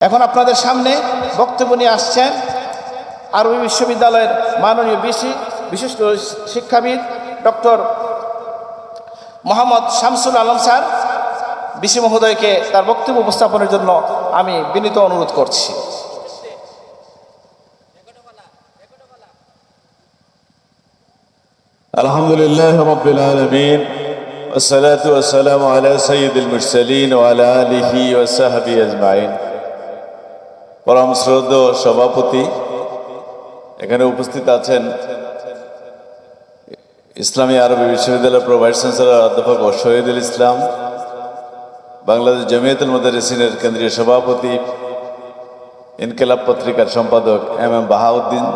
এখন আপনাদের সামনে বক্তব্য নিয়ে আসছেন আরবি বিশ্ববিদ্যালয়ের মাননীয় বিশি বিশিষ্ট শিক্ষাবিদ ডক্টর মোহাম্মদ শামসুল আলম স্যার বিশি মহোদয়কে তার বক্তব্য উপস্থাপনের জন্য আমি বিনীত অনুরোধ করছি الحمد لله رب العالمين والصلاة والسلام على سيد المرسلين وعلى آله وصحبه أجمعين পরম শ্রদ্ধ সভাপতি এখানে উপস্থিত আছেন ইসলামী আরবি বিশ্ববিদ্যালয়ের প্রো ভাইস চ্যান্সেলর অধ্যাপক শহীদুল ইসলাম, বাংলাদেশ জমিয়তুল মদারিসিনের কেন্দ্রীয় সভাপতি, ইনকেলাব পত্রিকার সম্পাদক এম এম বাহাউদ্দিন,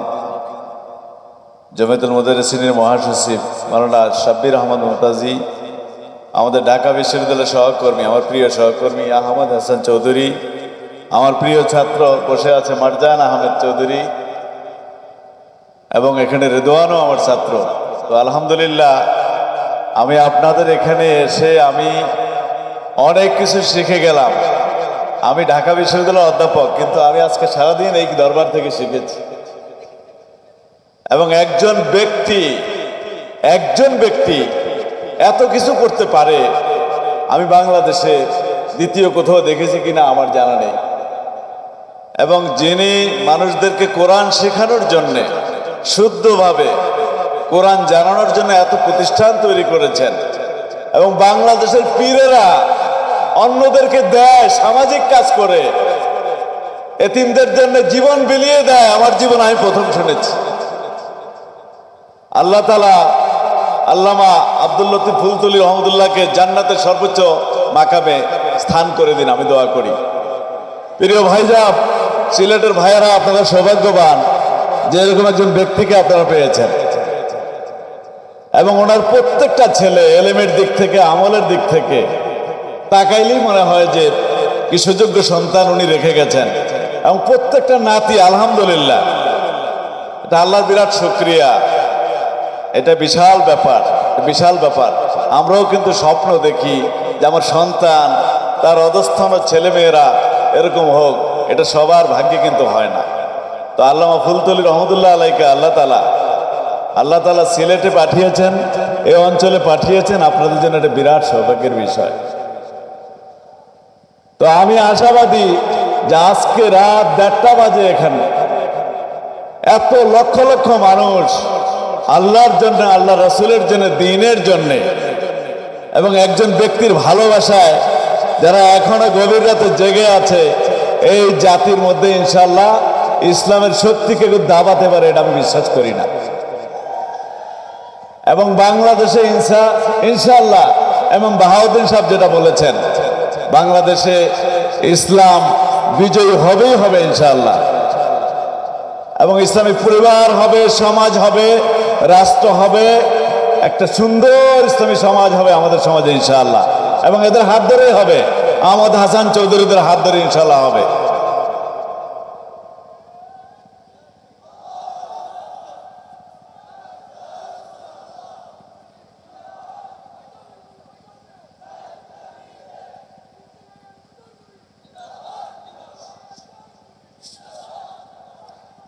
জমিয়তুল মুদারিসিনের মহাসচিব মাওলানা সাব্বির আহমদ মুমতাজি আমাদের ঢাকা বিশ্ববিদ্যালয়ের সহকর্মী, আমার প্রিয় সহকর্মী আহমদ হাসান চৌধুরী আমার প্রিয় ছাত্র বসে আছে মারজান আহমেদ চৌধুরী এবং এখানে রেদোয়ানও আমার ছাত্র। তো আলহামদুলিল্লাহ, আমি আপনাদের এখানে এসে আমি অনেক কিছু শিখে গেলাম। আমি ঢাকা বিশ্ববিদ্যালয়ের অধ্যাপক, কিন্তু আমি আজকে সারাদিন এই দরবার থেকে শিখেছি। এবং একজন ব্যক্তি একজন ব্যক্তি এত কিছু করতে পারে, আমি বাংলাদেশে দ্বিতীয় কোথাও দেখেছি কিনা আমার জানা নেই। এবং যিনি মানুষদেরকে কোরআন শেখানোর জন্যে শুদ্ধভাবে কোরআন জানানোর জন্য এত প্রতিষ্ঠান তৈরি করেছেন এবং বাংলাদেশের পীরেরা অন্যদেরকে দেয়, সামাজিক কাজ করে, এতিমদের জন্য জীবন বিলিয়ে দেয়, আমার জীবন আমি প্রথম শুনেছি। আল্লাহ তালা আল্লামা আব্দুল লতিফ ফুলতুলি রহমদুল্লাহকে জান্নাতের সর্বোচ্চ মাকামে স্থান করে দিন, আমি দোয়া করি। প্রিয় ভাইজাব সিলেটের ভাইয়েরা আপনারা সৌভাগ্যবান যে এরকম একজন ব্যক্তিকে আপনারা পেয়েছেন। এবং ওনার প্রত্যেকটা ছেলে এলেমের দিক থেকে, আমলের দিক থেকে তাকাইলেই মনে হয় যে কি সন্তান উনি রেখে গেছেন। এবং প্রত্যেকটা নাতি, আলহামদুলিল্লাহ, এটা আল্লাহর বিরাট শুক্রিয়া। এটা বিশাল ব্যাপার বিশাল ব্যাপার। আমরাও কিন্তু স্বপ্ন দেখি যে আমার সন্তান, তার অধস্থান ছেলেমেয়েরা এরকম হোক এটা সবার ভাগ্যে কিন্তু হয় না। তো আল্লামা ফুলতলি রহমতুল্লাহ আলাইকে আল্লাহ তালা আল্লাহ তালা সিলেটে পাঠিয়েছেন এই অঞ্চলে পাঠিয়েছেন, আপনাদের জন্য একটা বিরাট সৌভাগ্যের বিষয়। তো আমি আশাবাদী যে আজকে রাত দেড়টা বাজে এখানে। এত লক্ষ লক্ষ মানুষ আল্লাহর জন্য আল্লাহ রসুলের জন্য, দিনের জন্যে, এবং একজন ব্যক্তির ভালোবাসায় যারা এখনও গভীর রাতে জেগে আছে এই জাতির মধ্যে ইনশাল্লাহ ইসলামের শক্তিকে কেউ দাবাতে পারে, এটা আমি বিশ্বাস করি না। এবং বাংলাদেশে ইনসা ইনশাল্লাহ এবং বাহাউদ্দিন সাহেব যেটা বলেছেন, বাংলাদেশে ইসলাম বিজয়ী হবেই হবে ইনশাল্লাহ এবং ইসলামিক পরিবার হবে, সমাজ হবে, রাষ্ট্র হবে, একটা সুন্দর ইসলামী সমাজ হবে আমাদের সমাজে ইনশাআল্লাহ। এবং এদের হাত ধরেই হবে। আহমদ হাসান চৌধুরীদের হাত ধরে ইনশাআল্লাহ হবে।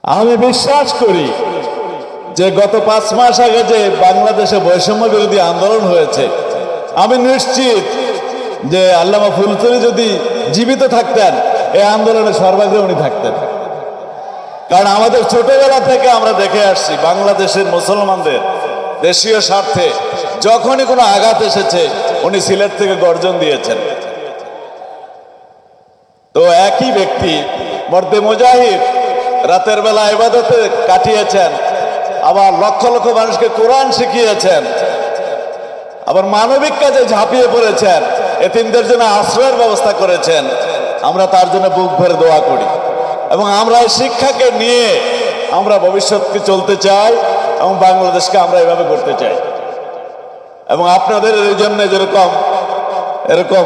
আমি বিশ্বাস করি যে গত পাঁচ মাস আগে যে বাংলাদেশে বৈষম্য বিরোধী আন্দোলন হয়েছে, আমি নিশ্চিত যে আল্লামা ফুলতলি যদি জীবিত থাকতেন এই আন্দোলনে সর্বাগ্রে উনি থাকতেন। কারণ আমাদের ছোটবেলা থেকে আমরা দেখে আসছি, বাংলাদেশের মুসলমানদের দেশীয় স্বার্থে যখনই কোনো আঘাত এসেছে, উনি সিলেট থেকে গর্জন দিয়েছেন। তো একই ব্যক্তি মর্দে মুজাহিদ রাতের বেলা ইবাদতে কাটিয়েছেন, আবার লক্ষ লক্ষ মানুষকে কোরআন শিখিয়েছেন, আবার মানবিক কাজে ঝাঁপিয়ে পড়েছেন। এতিমদের জন্য আশ্রয়ের ব্যবস্থা করেছেন। আমরা তার জন্য বুক ভরে দোয়া করি। এবং আমরা এই শিক্ষাকে নিয়ে আমরা ভবিষ্যৎকে চলতে চাই এবং বাংলাদেশকে আমরা এভাবে করতে চাই। এবং আপনাদের এই জন্য যেরকম, এরকম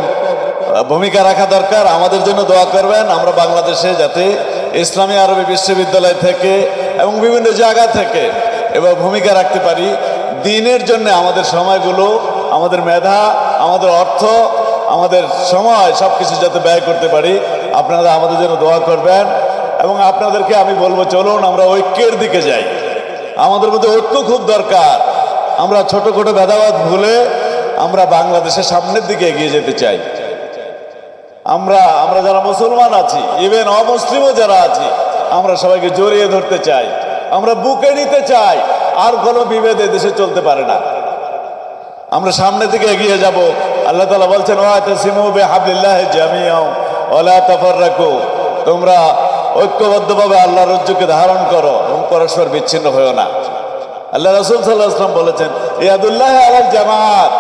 ভূমিকা রাখা দরকার, আমাদের জন্য দোয়া করবেন। আমরা বাংলাদেশে যাতে ইসলামী আরবি বিশ্ববিদ্যালয় থেকে এবং বিভিন্ন জায়গা থেকে এবার ভূমিকা রাখতে পারি। দিনের জন্য আমাদের সময়গুলো, আমাদের মেধা, আমাদের অর্থ আমাদের সময় সব কিছু যাতে ব্যয় করতে পারি, আপনারা আমাদের জন্য দোয়া করবেন। এবং আপনাদেরকে আমি বলব, চলুন আমরা ঐক্যের দিকে যাই। আমাদের মধ্যে ঐক্য খুব দরকার। আমরা ছোট ছোট ভেদাভেদ ভুলে আমরা বাংলাদেশের সামনের দিকে এগিয়ে যেতে চাই। আমরা আমরা যারা মুসলমান আছি ইভেন অমুসলিমও যারা আছি, আমরা সবাইকে জড়িয়ে ধরতে চাই। আমরা বুকে নিতে চাই। আর কোনো বিভেদে দেশে চলতে পারে না। আমরা সামনে থেকে এগিয়ে যাব। আল্লাহ তালা বলছেন তাফাররাকু। তোমরা ঐক্যবদ্ধভাবে আল্লাহর রজ্জুকে ধারণ করো এবং পরস্পর বিচ্ছিন্ন হয়েও না। আল্লাহ রসুল সাল্লাহ আসলাম বলেছেন, ইয়াদুল্লাহ আলাল জামাত।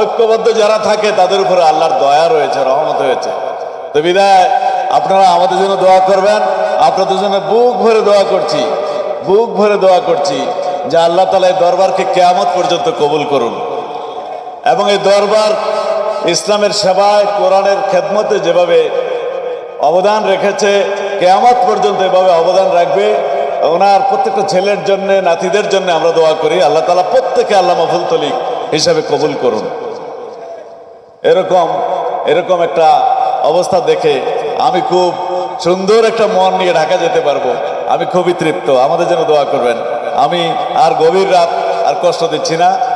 ঐক্যবদ্ধ যারা থাকে, তাদের উপরে আল্লাহর দয়া রয়েছে, রহমত হয়েছে তো বিদায়, আপনারা আমাদের জন্য দোয়া করবেন। আপনাদের জন্য বুক ভরে দোয়া করছি, বুক ভরে দোয়া করছি। যে আল্লাহ তালা এই দরবারকে কেয়ামত পর্যন্ত কবুল করুন। এবং এই দরবার ইসলামের সেবায়, কোরআনের খেদমতে যেভাবে অবদান রেখেছে, কেয়ামত পর্যন্ত এভাবে অবদান রাখবে। ওনার প্রত্যেকটা ছেলের জন্য, নাতিদের জন্য আমরা দোয়া করি, আল্লাহ তালা প্রত্যেকে আল্লাহ মফুল তলিক হিসাবে কবুল করুন। এরকম এরকম একটা অবস্থা দেখে আমি খুব সুন্দর একটা মন নিয়ে ঢাকা যেতে পারব। আমি খুবই তৃপ্ত। আমাদের জন্য দোয়া করবেন। আমি আর গভীর রাত আর কষ্ট দিচ্ছি না।